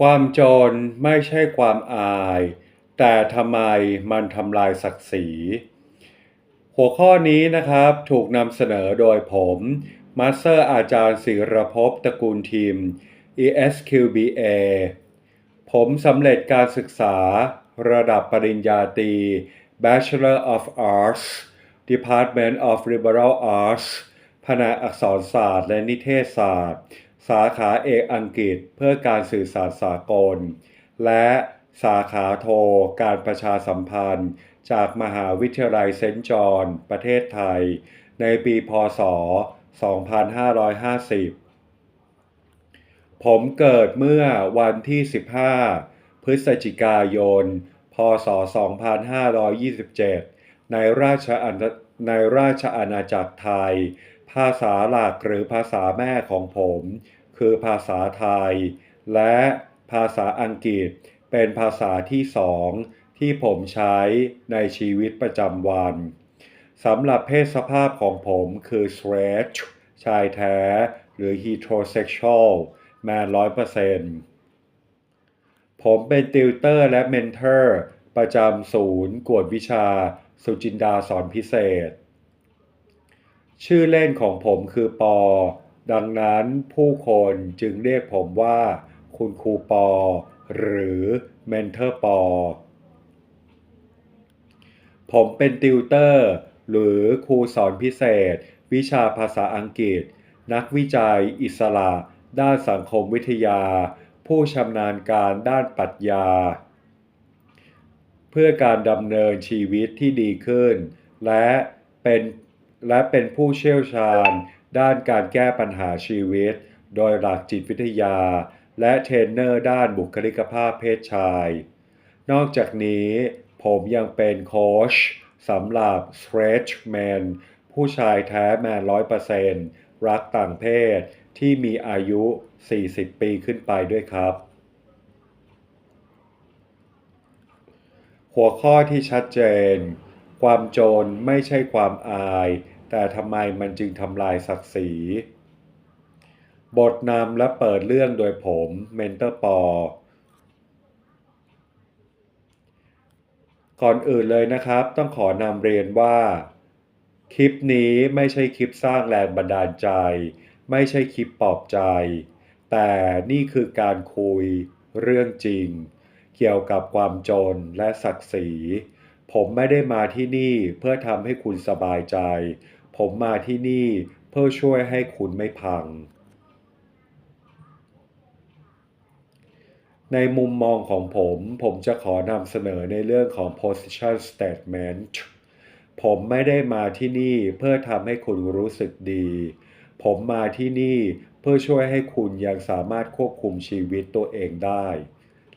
ความจนไม่ใช่ความอาย แต่ทำไมมันทำลายศักดิ์ศรี หัวข้อนี้นะครับถูกนำเสนอโดยผมมาสเตอร์อาจารย์ศิรภพตระกูลทีม ESQBA ผมสำเร็จการศึกษาระดับปริญญาตรี Bachelor of Arts Department of Liberal Arts แผนกอักษรศาสตร์และนิเทศศาสตร์ สาขาเอกอังกฤษเพื่อการสื่อสารสากล และสาขาโทการประชาสัมพันธ์ จากมหาวิทยาลัยเซนต์จอห์นประเทศไทย ในปีพศ 2550 ผมเกิดเมื่อวันที่ 15 พฤศจิกายน พศ 2527 ในราชในราชอาณาจักรไทย ภาษาหลักหรือภาษาแม่ของผม คือภาษาไทย และภาษาอังกฤษเป็นภาษาที่สองที่ผมใช้ในชีวิตประจำวันสำหรับเพศสภาพของผมคือ straight ชายแท้ หรือ heterosexual แมนร้อยเปอร์เซ็นต์ผมเป็นติวเตอร์และเมนเทอร์ ประจำศูนย์กวดวิชา สุจินดาสอนพิเศษ ชื่อเล่นของผมคือปอ ดังนั้นผู้คนจึงเรียกผมว่า คุณครูปอ หรือเมนเทอร์ปอ ผมเป็นติวเตอร์ หรือครูสอนพิเศษ วิชาภาษาอังกฤษ นักวิจัยอิสระ ด้านสังคมวิทยา ผู้ชำนาญการด้านปรัชญา เพื่อการดำเนินชีวิตที่ดีขึ้น และเป็น และเป็นผู้เชี่ยวชาญ ด้านการแก้ปัญหาชีวิต โดยหลักจิตวิทยา และเทรนเนอร์ด้านบุคลิกภาพเพศชาย นอกจากนี้ผมยังเป็นโค้ชสำหรับ Stretch Man ผู้ชายแท้แมนร้อยเปอร์เซนต์รักต่างเพศที่มีอายุ 40 ปีขึ้นไปด้วยครับ หัวข้อที่ชัดเจน ความโจรไม่ใช่ความอาย แต่ทำไมมันจึงทำลายศักดิ์ศรี บทนำและเปิดเรื่องโดยผมเมนเตอร์ปอก่อนอื่นเลยนะครับ ต้องขอนำเรียนว่า คลิปนี้ไม่ใช่คลิปสร้างแรงบันดาลใจ ไม่ใช่คลิปปลอบใจ แต่นี่คือการคุยเรื่องจริง เกี่ยวกับความจนและศักดิ์ศรี ผมไม่ได้มาที่นี่เพื่อทำให้คุณสบายใจ ผมมาที่นี่เพื่อช่วยให้คุณไม่พัง ในมุมมองของผม ผมจะขอนำเสนอในเรื่องของ position statement ผมไม่ได้มาที่นี่เพื่อทำให้คุณรู้สึกดี ผมมาที่นี่เพื่อช่วยให้คุณยังสามารถควบคุมชีวิตตัวเองได้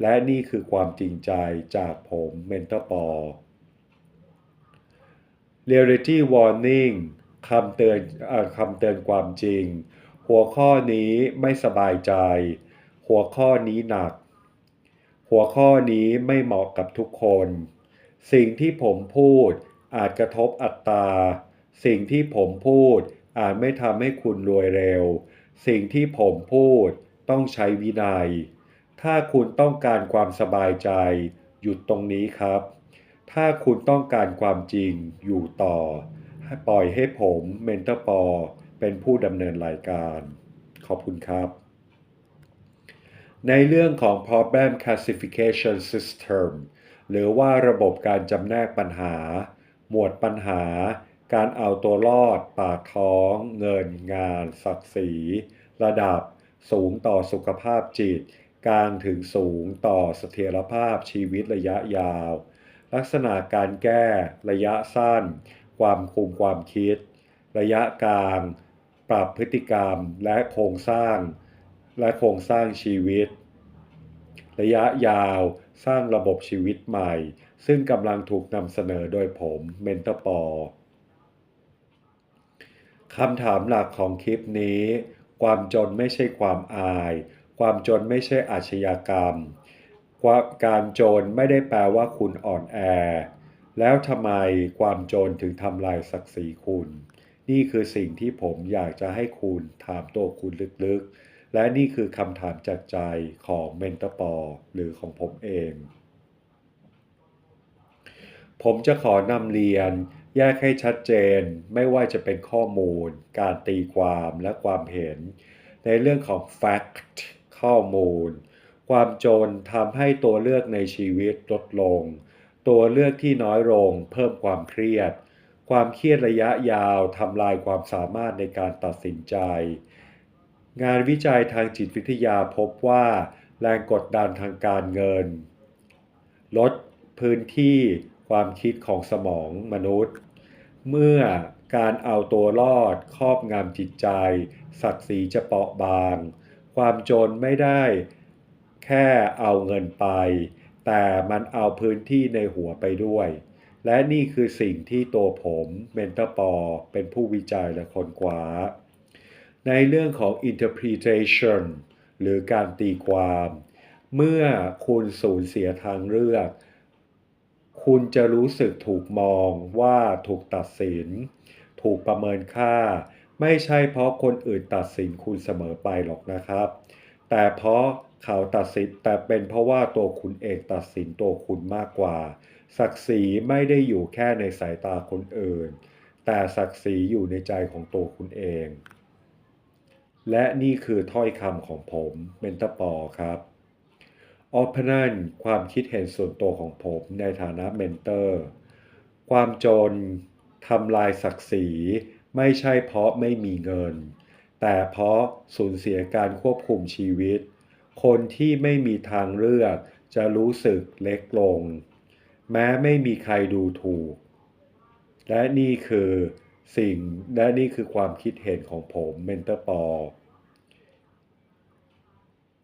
และนี่คือความจริงใจจากผมเมนเทอร์ปอ Reality Warning คำเตือนอคำเตือนความจริง หัวข้อนี้ไม่สบายใจ หัวข้อนี้หนัก หัวข้อนี้ไม่เหมาะกับทุกคน สิ่งที่ผมพูดอาจกระทบอัตราสิ่งที่ผมพูดอาจไม่ทำให้คุณรวยเร็ว สิ่งที่ผมพูดต้องใช้วินัย ถ้าคุณต้องการความสบายใจ หยุดตรงนี้ครับ ถ้าคุณต้องการความจริงอยู่ต่อ ปล่อยให้ผมเมนเตอร์ปอเป็นผู้ดำเนินรายการ ขอบคุณครับ ในเรื่องของ problem classification system หรือว่าระบบการจำแนกปัญหา หมวดปัญหา การเอาตัวรอด ปากท้อง เงิน งาน ศักดิ์ศรี ระดับ สูงต่อสุขภาพจิต กลางถึงสูงต่อเสถียรภาพชีวิตระยะยาว ลักษณะการแก้ ระยะสั้น ความคุมความคิด ระยะกลาง ปรับพฤติกรรมและโครงสร้าง และโครงสร้างชีวิต ระยะยาวสร้างระบบชีวิตใหม่ ซึ่งกำลังถูกนำเสนอโดยผมเมนเตอร์ปอคำถามหลักของคลิปนี้ ความจนไม่ใช่ความอาย ความจนไม่ใช่อาชญากรรม การจนไม่ได้แปลว่าคุณอ่อนแอ แล้วทำไมความจนถึงทำลายศักดิ์ศรีคุณ นี่คือสิ่งที่ผมอยากจะให้คุณถามตัวคุณลึกๆ และนี่คือคำถามจากใจของเมนเตอร์ปอหรือของผมเอง ผมจะขอนำเรียนแยกให้ชัดเจนไม่ว่าจะเป็นข้อมูล การตีความและความเห็น ในเรื่องของ fact ข้อมูล ความจนทำให้ตัวเลือกในชีวิตลดลง ตัวเลือกที่น้อยลง เพิ่มความเครียด ความเครียดระยะยาวทำลายความสามารถในการตัดสินใจ งานวิจัยทางจิตวิทยาพบว่า แรงกดดันทางการเงิน ลดพื้นที่ความคิดของสมองมนุษย์ เมื่อการเอาตัวรอดครอบงำจิตใจ ศักดิ์ศรีจะเปราะบาง ความจนไม่ได้แค่เอาเงินไป แต่มันเอาพื้นที่ในหัวไปด้วย และนี่คือสิ่งที่ตัวผมเมนเตอร์ปอเป็นผู้วิจัยและคนกว้า ในเรื่องของ interpretation หรือการตีความ เมื่อคุณสูญเสียทางเลือก คุณจะรู้สึกถูกมองว่าถูกตัดสิน ถูกประเมินค่า ไม่ใช่เพราะคนอื่นตัดสินคุณเสมอไปหรอกนะครับ แต่เพราะ เขาตัดสินแต่เป็นเพราะว่าตัวคุณเองตัดสินตัวคุณมากกว่า ศักดิ์ศรีไม่ได้อยู่แค่ในสายตาคนอื่น แต่ศักดิ์ศรีอยู่ในใจของตัวคุณเอง และนี่คือถ้อยคำของผมเมนเตอร์ปอครับออพนันความคิดเห็นส่วนตัวของผมในฐานะเมนเตอร์ ความจนทำลายศักดิ์ศรีไม่ใช่เพราะไม่มีเงิน แต่เพราะสูญเสียการควบคุมชีวิต คนที่ไม่มีทางเลือกจะรู้สึกเล็กลง แม้ไม่มีใครดูถูก และนี่คือสิ่งและนี่คือความคิดเห็นของผมเมนเตอร์ปอ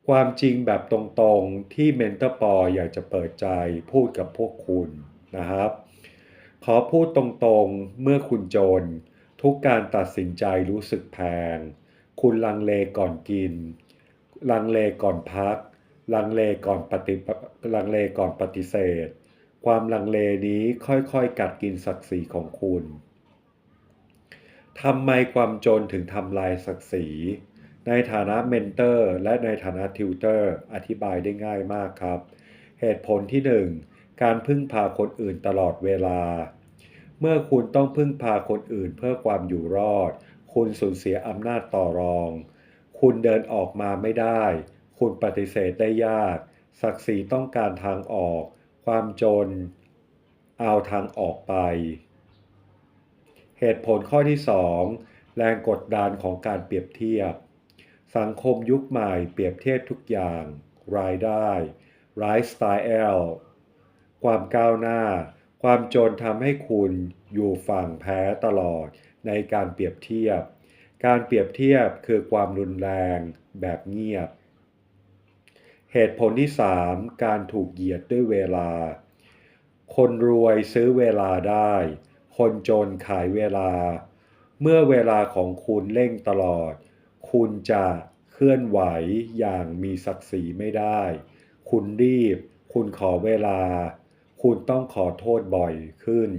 ความจริงแบบตรงๆที่เมนเตอร์ปออยากจะเปิดใจพูดกับพวกคุณนะครับ ขอพูดตรงๆเมื่อคุณจน ทุกการตัดสินใจรู้สึกแพง คุณลังเลก่อนกิน ลังเลก่อนพัก ลังเลก่อนปฏิลังเลก่อนปฏิเสธ ความลังเลนี้ค่อยๆ กัดกินศักดิ์ศรีของคุณทำไมความจนถึงทำลายศักดิ์ศรีในฐานะเมนเตอร์และในฐานะทิวเตอร์อธิบายได้ง่ายมากครับ เหตุผลที่ 1 การพึ่งพาคนอื่นตลอดเวลา เมื่อคุณต้องพึ่งพาคนอื่นเพื่อความอยู่รอด คุณสูญเสียอำนาจต่อรอง คุณเดินออกมาไม่ได้ คุณปฏิเสธได้ยาก ศักดิ์ศรีต้องการทางออก ความจน เอาทางออกไป เหตุผลข้อที่ 2 แรงกดดันของการเปรียบเทียบ สังคมยุคใหม่เปรียบเทียบทุกอย่าง รายได้ไลฟ์สไตล์ความก้าวหน้า ความจนทำให้คุณอยู่ฝั่งแพ้ตลอดในการเปรียบเทียบ การเปรียบเทียบคือความรุนแรงแบบเงียบ เหตุผลที่ 3 การถูกเหยียดด้วยเวลา คนรวยซื้อเวลาได้ คนจนขายเวลา เมื่อเวลาของคุณเร่งตลอด คุณจะเคลื่อนไหวอย่างมีศักดิ์ศรีไม่ได้ คุณรีบ คุณขอเวลา คุณต้องขอโทษบ่อยขึ้น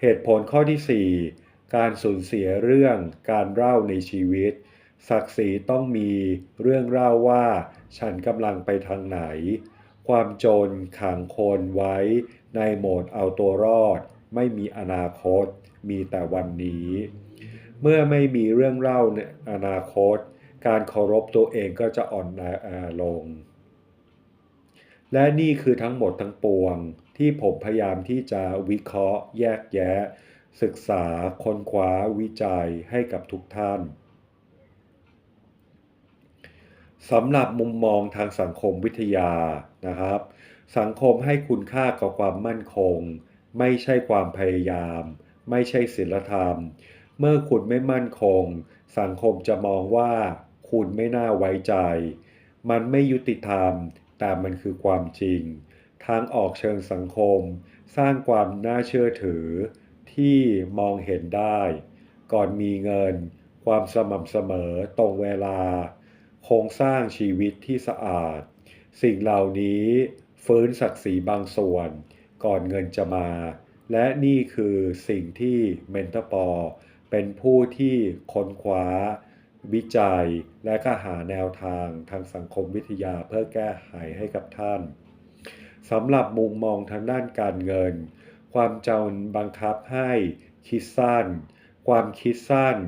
เหตุผลข้อที่ 4 การสูญเสียเรื่องการเล่าในชีวิต ศักดิ์ศรีต้องมีเรื่องเล่าว่า ฉันกำลังไปทางไหน ความจนขังคนไว้ ในโหมดเอาตัวรอด ไม่มีอนาคต มีแต่วันนี้ เมื่อไม่มีเรื่องเล่าในอนาคต การเคารพตัวเองก็จะอ่อนลง และนี่คือทั้งหมดทั้งปวงที่ผมพยายามที่จะวิเคราะห์แยกแยะ ศึกษาค้นคว้าวิจัยให้กับทุกท่านสำหรับมุมมองทางสังคมวิทยานะครับ สังคมให้คุณค่ากับความมั่นคง ไม่ใช่ความพยายาม ไม่ใช่ศีลธรรม เมื่อคุณไม่มั่นคง สังคมจะมองว่าคุณไม่น่าไว้ใจ มันไม่ยุติธรรม แต่มันคือความจริง ทางออกเชิงสังคม สร้างความน่าเชื่อถือ ที่มองเห็นได้ ก่อนมีเงิน ความสม่ำเสมอตรงเวลา โครงสร้างชีวิตที่สะอาด สิ่งเหล่านี้ฟื้นศักดิ์ศรีบางส่วน ก่อนเงินจะมา และนี่คือสิ่งที่เมนเทอร์ปอเป็นผู้ที่ค้นคว้า วิจัย และก็หาแนวทางทางสังคมวิทยาเพื่อแก้ไขให้กับท่านสำหรับมุมมองทางด้านการเงิน ความจนบังคับให้คิดสั้น ความคิดสั้น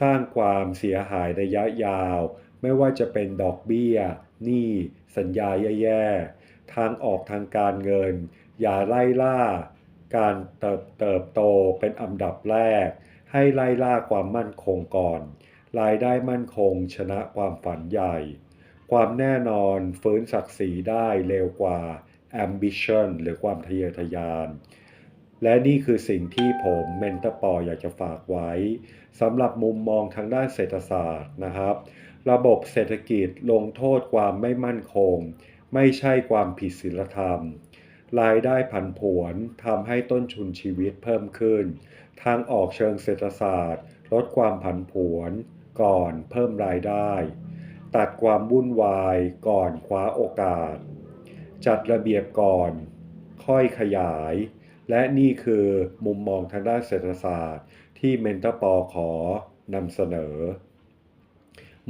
สร้างความเสียหายระยะยาว ไม่ว่าจะเป็นดอกเบี้ย หนี้ สัญญาแย่ๆ ทางออกทางการเงิน อย่าไล่ล่า การเติบเติบโตเป็นอันดับแรก ให้ไล่ล่าความมั่นคงก่อน รายได้มั่นคงชนะความฝันใหญ่ ความแน่นอนฟื้นศักดิ์ศรีได้เร็วกว่า ambition หรือความทะเยอทะยาน และนี่คือสิ่งที่ผมเมนเตอร์ปออยากจะฝากไว้สำหรับมุมมองทางด้านเศรษฐศาสตร์นะครับ ระบบเศรษฐกิจลงโทษความไม่มั่นคง ไม่ใช่ความผิดศีลธรรม รายได้ผันผวนทำให้ต้นทุนชีวิตเพิ่มขึ้น ทางออกเชิงเศรษฐศาสตร์ ลดความผันผวนก่อนเพิ่มรายได้ ตัดความวุ่นวายก่อนคว้าโอกาส จัดระเบียบก่อน ค่อยขยาย และนี่คือมุมมองทางด้านเศรษฐศาสตร์ ที่เมนเตอร์ปอขอนำเสนอ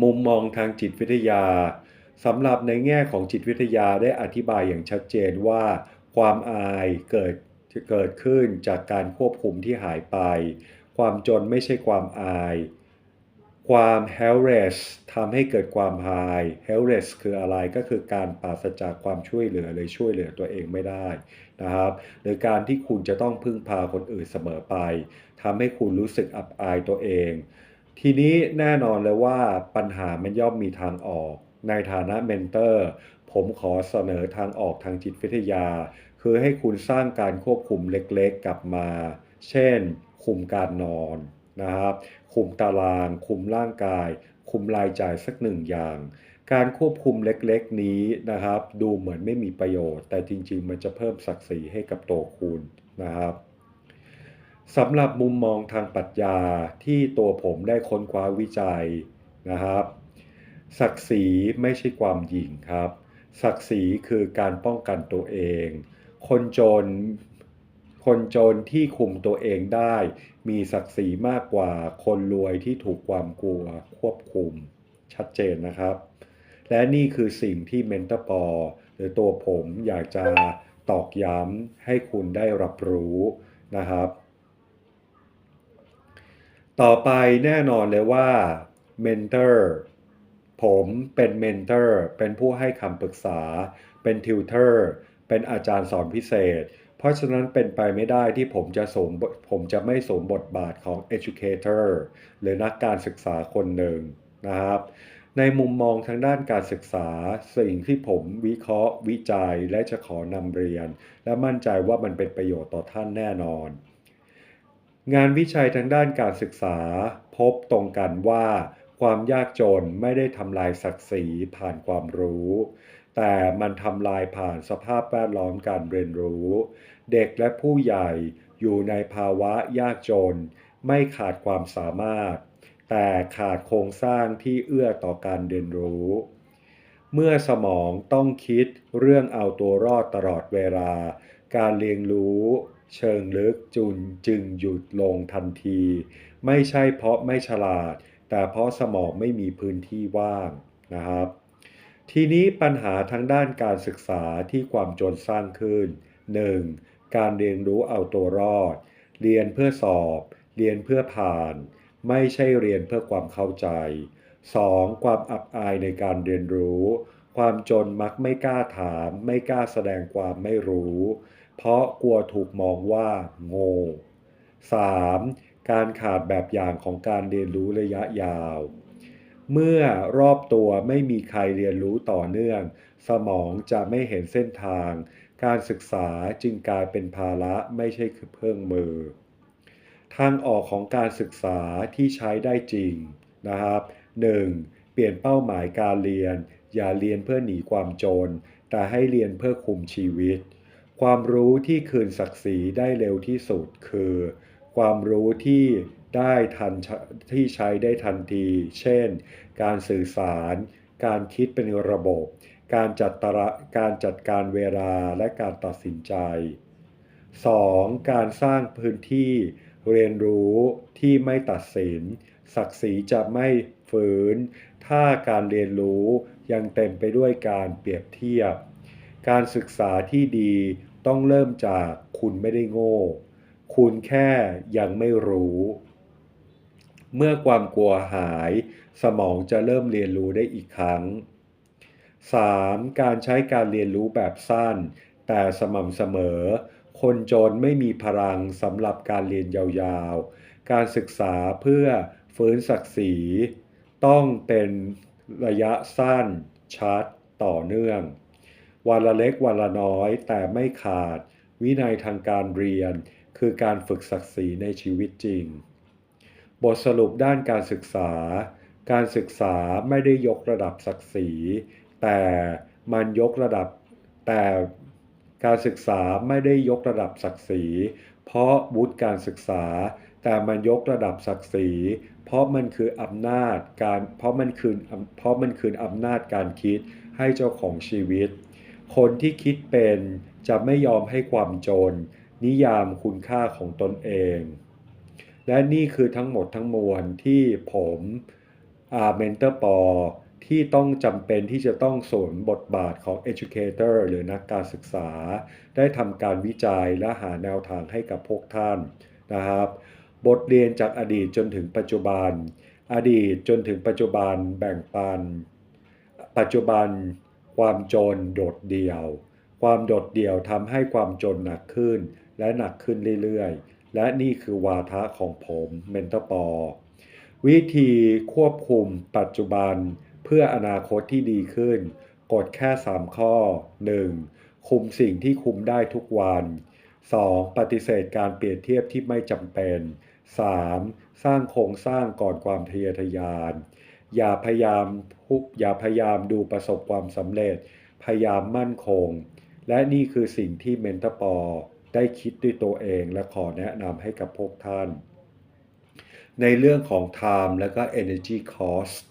มุมมองทางจิตวิทยาสำหรับในแง่ของจิตวิทยาได้อธิบายอย่างชัดเจนว่า ความอายเกิดเกิดขึ้นจากการควบคุมที่หายไป ความจนไม่ใช่ความอาย ความ helpless ทำให้เกิดความ high helpless คืออะไรก็คือการปราศจากความช่วยเหลือเลยช่วยเหลือตัวเองไม่ได้ นะครับหรือการที่คุณจะต้องพึ่งพาคนอื่นเสมอไปทำให้คุณรู้สึกอับอายตัวเอง ทีนี้แน่นอนเลยว่าปัญหามันย่อมมีทางออก ในฐานะเมนเตอร์ผมขอเสนอทางออกทางจิตวิทยา คือให้คุณสร้างการควบคุมเล็กๆกลับมา เช่น คุมการนอนนะครับ คุมตาราง คุมร่างกาย คุมรายจ่ายสักหนึ่งอย่าง การควบคุมเล็กๆนี้นะครับ ดูเหมือนไม่มีประโยชน์ แต่จริงๆ มันจะเพิ่มศักดิ์ศรีให้กับตัวคุณนะครับสำหรับมุมมองทางปรัชญาที่ตัวผมได้ค้นคว้าวิจัยนะครับ ศักดิ์ศรีไม่ใช่ความหยิ่งครับ ศักดิ์ศรีคือการป้องกันตัวเอง คนจนคนจนที่คุมตัวเองได้ มีศักดิ์ศรีมากกว่าคนรวยที่ถูกความกลัวควบคุมชัดเจนนะครับ และนี่คือสิ่งที่เมนเตอร์ปอหรือตัวผมอยากจะตอกย้ำให้คุณได้รับรู้นะครับ ต่อไปแน่นอนเลยว่าเมนเตอร์ผมเป็นเมนเตอร์เป็นผู้ให้คำปรึกษา เป็นทิวเตอร์เป็นอาจารย์สอนพิเศษ เพราะฉะนั้นเป็นไปไม่ได้ที่ผมจะสมผมจะไม่สมบทบาทของ educator หรือนักการศึกษาคนหนึ่งนะครับ ในมุมมองทางด้านการศึกษา สิ่งที่ผมวิเคราะห์ วิจัยและจะขอนำเรียน และมั่นใจว่ามันเป็นประโยชน์ต่อท่านแน่นอน งานวิจัยทางด้านการศึกษา พบตรงกันว่า ความยากจนไม่ได้ทำลายศักดิ์ศรีผ่านความรู้ แต่มันทำลายผ่านสภาพแวดล้อมการเรียนรู้ เด็กและผู้ใหญ่อยู่ในภาวะยากจน ไม่ขาดความสามารถ แต่ขาดโครงสร้างที่เอื้อต่อการเรียนรู้ เมื่อสมองต้องคิดเรื่องเอาตัวรอดตลอดเวลา การเรียนรู้ เชิงลึกจุนจึงหยุดลงทันที ไม่ใช่เพราะไม่ฉลาด แต่เพราะสมองไม่มีพื้นที่ว่างนะครับ ทีนี้ปัญหาทางด้านการศึกษาที่ความจนสร้างขึ้น 1. การเรียนรู้เอาตัวรอด เรียนเพื่อสอบ เรียนเพื่อผ่าน ไม่ใช่เรียนเพื่อความเข้าใจ 2. ความอับอายในการเรียนรู้ ความจนมักไม่กล้าถาม ไม่กล้าแสดงความไม่รู้ เพราะกลัวถูกมองว่า โง่ 3. การขาดแบบอย่างของการเรียนรู้ระยะยาว เมื่อรอบตัวไม่มีใครเรียนรู้ต่อเนื่อง สมองจะไม่เห็นเส้นทาง การศึกษาจึงกลายเป็นภาระไม่ใช่คือเครื่องมือ ทางออกของการศึกษาที่ใช้ได้จริงนะครับ 1. เปลี่ยนเป้าหมายการเรียน อย่าเรียนเพื่อหนีความจน แต่ให้เรียนเพื่อคุมชีวิต ความรู้ที่คืนศักดิ์ศรีได้เร็วที่สุดคือ ความรู้ที่ได้ทันที่ใช้ได้ทันที เช่น การสื่อสาร การคิดเป็นระบบ การจัดตระการจัดการเวลาและการตัดสินใจ 2. การสร้างพื้นที่ เรียนรู้ที่ไม่ตัดสิน ศักดิ์ศรีจะไม่ฝืน ถ้าการเรียนรู้ยังเต็มไปด้วยการเปรียบเทียบ การศึกษาที่ดีต้องเริ่มจากคุณไม่ได้โง่ คุณแค่ยังไม่รู้ เมื่อความกลัวหาย สมองจะเริ่มเรียนรู้ได้อีกครั้ง 3. การใช้การเรียนรู้แบบสั้น แต่สม่ำเสมอ คนจนไม่มีพลังสำหรับการเรียนยาวๆ การศึกษาเพื่อฟื้นศักดิ์ศรี ต้องเป็นระยะสั้นชัดต่อเนื่อง วันละเล็กวันละน้อยแต่ไม่ขาด วินัยทางการเรียน คือการฝึกศักดิ์ศรีในชีวิตจริง บทสรุปด้านการศึกษา การศึกษาไม่ได้ยกระดับศักดิ์ศรี แต่มันยกระดับแต่ การศึกษาไม่ได้ยกระดับศักดิ์ศรี เพราะวุฒิการศึกษา แต่มันยกระดับศักดิ์ศรี เพราะมันคืออำนาจการ เพราะมันคืนเพราะมันคืนอำนาจการคิดให้เจ้าของชีวิต คนที่คิดเป็นจะไม่ยอมให้ความจน นิยามคุณค่าของตนเอง และนี่คือทั้งหมดทั้งมวลที่ผมอาเมนเตอร์ปอ ที่ต้องจำเป็นที่จะต้องสวมบทบาทของ educator หรือนักการศึกษา ได้ทำการวิจัยและหาแนวทางให้กับพวกท่านนะครับ บทเรียนจากอดีตจนถึงปัจจุบัน อดีตจนถึงปัจจุบันแบ่งปัน ปัจจุบันความจนโดดเดี่ยว ความโดดเดี่ยวทำให้ความจนหนักขึ้น และหนักขึ้นเรื่อยๆ และนี่คือวาทะของผมเมนเตอร์ปอ วิธีควบคุมปัจจุบัน เพื่ออนาคตที่ดีขึ้น กดแค่ 3 ข้อ 1. คุมสิ่งที่คุมได้ทุกวัน 2. ปฏิเสธการเปรียบเทียบที่ไม่จำเป็น 3. สร้างโครงสร้างก่อนความทะเยอทะยาน อย่าพยายามพุกอย่าพยายามดูประสบความสำเร็จ พยายามมั่นคง และนี่คือสิ่งที่เมนเตอร์ปอได้คิดด้วยตัวเองและขอแนะนำให้กับพวกท่าน ในเรื่องของ time และก็ energy cost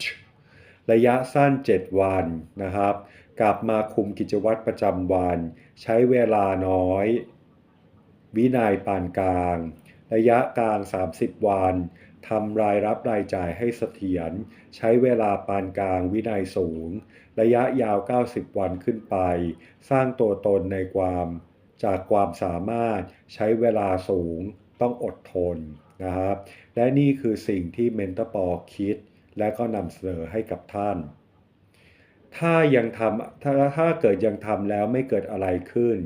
ระยะสั้น 7 วันนะครับ กลับมาคุมกิจวัตรประจำวัน ใช้เวลาน้อย วินัยปานกลาง ระยะกลาง 30 วันทำรายรับรายจ่ายให้เสถียร ใช้เวลาปานกลางวินัยสูง ระยะยาว 90 วันขึ้นไป สร้างตัวตนในความจากความสามารถใช้เวลาสูงต้องอดทนนะครับ และนี่คือสิ่งที่เมนเตอร์ปอคิด และก็นำเสนอให้กับท่าน ถ้ายังทำถ้าถ้าเกิดยังทำแล้วไม่เกิดอะไรขึ้น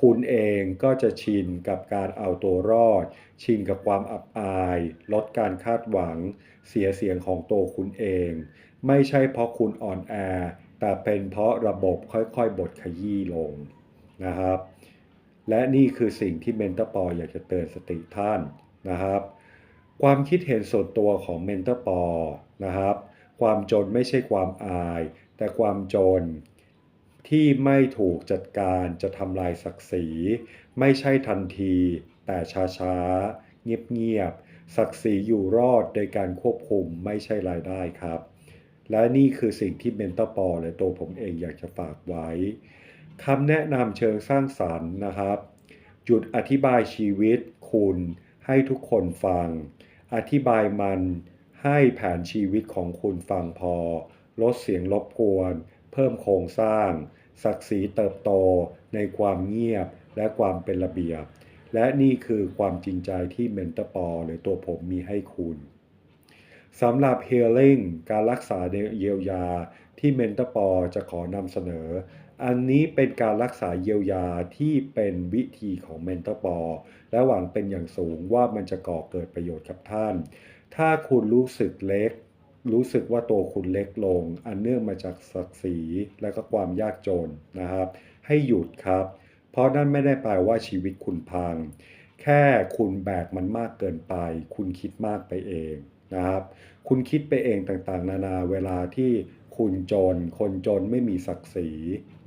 คุณเองก็จะชินกับการเอาตัวรอด ชินกับความอับอาย ลดการคาดหวัง เสียเสียงของตัวคุณเอง ไม่ใช่เพราะคุณอ่อนแอ แต่เป็นเพราะระบบค่อยๆ บดขยี้ลงนะครับ และนี่คือสิ่งที่เมนเตอร์ปออยากจะเตือนสติท่านนะครับ ความคิดเห็นส่วนตัวของเมนเตอร์ปอ นะครับ ความจนไม่ใช่ความอาย แต่ความจนที่ไม่ถูกจัดการจะทำลายศักดิ์ศรี ไม่ใช่ทันที แต่ช้าๆ เงียบๆ ศักดิ์ศรีอยู่รอดโดยการควบคุมไม่ใช่รายได้ครับ และนี่คือสิ่งที่เมนเตอร์ปอและตัวผมเองอยากจะฝากไว้คำแนะนำเชิงสร้างสรรค์นะครับ หยุดอธิบายชีวิตคุณให้ทุกคนฟัง อธิบายมัน ให้แผนชีวิตของคุณฟังพอ ลดเสียงรบกวน เพิ่มโครงสร้าง ศักดิ์ศรีเติบโต ในความเงียบและความเป็นระเบียบ และนี่คือความจริงใจที่เมนเตอร์ปอหรือตัวผมมีให้คุณสำหรับ Healing การรักษาเยียวยาที่เมนเตอร์ปอจะขอนำเสนอ อันนี้เป็นการรักษาเยียวยาที่เป็นวิธีของเมนเตอร์ปอและหวังเป็นอย่างสูงว่ามันจะก่อเกิดประโยชน์กับท่าน ถ้าคุณรู้สึกเล็ก รู้สึกว่าตัวคุณเล็กลง อันเนื่องมาจากศักดิ์ศรีและก็ความยากจนนะครับ ให้หยุดครับ เพราะนั่นไม่ได้แปลว่าชีวิตคุณพัง แค่คุณแบกมันมากเกินไป คุณคิดมากไปเองนะครับ คุณคิดไปเองต่างๆ นานาเวลาที่คุณจน คนจนไม่มีศักดิ์ศรี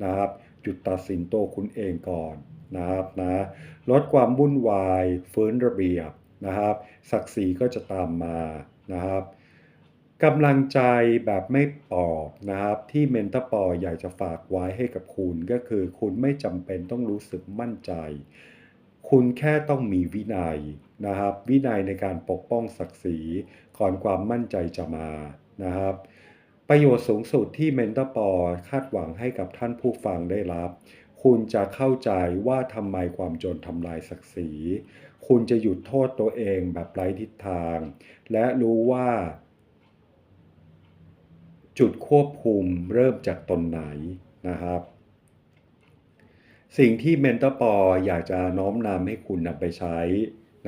นะครับหยุดตัดสินตัวคุณเองก่อนนะครับนะลดความวุ่นวาย ฟื้นระเบียบ นะครับ ศักดิ์ศรีก็จะตามมานะครับกำลังใจแบบไม่ปอบนะครับ ที่เมนเตอร์ปออยากจะฝากไว้ให้กับคุณก็คือ คุณไม่จำเป็นต้องรู้สึกมั่นใจ คุณแค่ต้องมีวินัยนะครับ วินัยในการปกป้องศักดิ์ศรีก่อนความมั่นใจจะมานะครับ ประโยชน์สูงสุดที่เมนเตอร์ปอคาดหวังให้กับท่านผู้ฟังได้รับ คุณจะเข้าใจว่าทำไมความจนทำลายศักดิ์ศรี คุณจะหยุดโทษตัวเองแบบไร้ทิศทาง และรู้ว่า จุดควบคุมเริ่มจากตนไหนนะครับ สิ่งที่เมนเตอร์ปออยากจะน้อมนำให้คุณนำไปใช้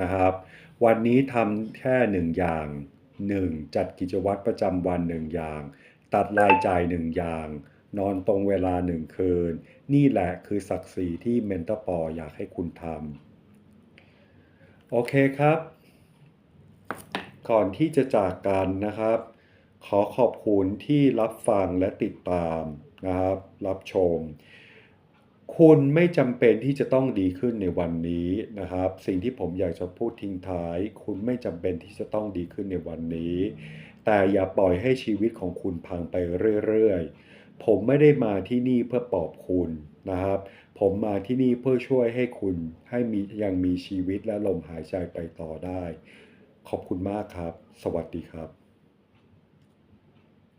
นะครับ วันนี้ทำแค่หนึ่งอย่าง 1. จัดกิจวัตรประจำวันหนึ่งอย่าง ตัดรายจ่ายหนึ่งอย่าง นอนตรงเวลาหนึ่งคืน นี่แหละคือศักดิ์ศรีที่เมนเตอร์ปออยากให้คุณทำ โอเคครับ ก่อนที่จะจากกันนะครับ ขอขอบคุณที่รับฟังและติดตามนะครับ รับชม คุณไม่จำเป็นที่จะต้องดีขึ้นในวันนี้นะครับ สิ่งที่ผมอยากจะพูดทิ้งท้าย คุณไม่จำเป็นที่จะต้องดีขึ้นในวันนี้ แต่อย่าปล่อยให้ชีวิตของคุณพังไปเรื่อยๆ ผมไม่ได้มาที่นี่เพื่อปลอบคุณนะครับ ผมมาที่นี่เพื่อช่วยให้คุณให้มียังมีชีวิตและลมหายใจไปต่อได้ ขอบคุณมากครับ สวัสดีครับ